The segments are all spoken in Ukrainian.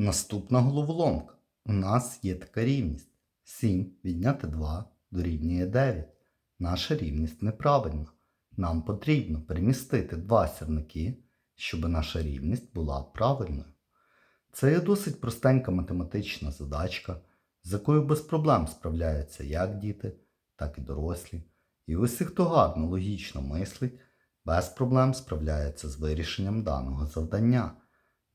Наступна головоломка. У нас є така рівність. 7 відняти 2 дорівнює 9. Наша рівність неправильна. Нам потрібно перемістити два сірники, щоб наша рівність була правильною. Це є досить простенька математична задачка, з якою без проблем справляються як діти, так і дорослі. І усі, хто гарно логічно мислить, без проблем справляється з вирішенням даного завдання.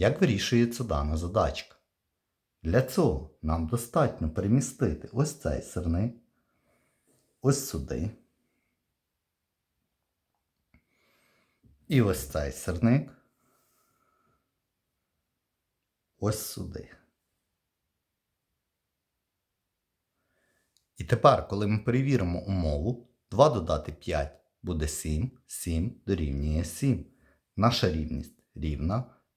Як вирішується дана задачка? Для цього нам достатньо перемістити ось цей сирник, ось сюди. І ось цей сирник. Ось сюди. І тепер, коли ми перевіримо умову, 2 додати 5 буде 7, 7 дорівнює 7. Наша рівність рівна.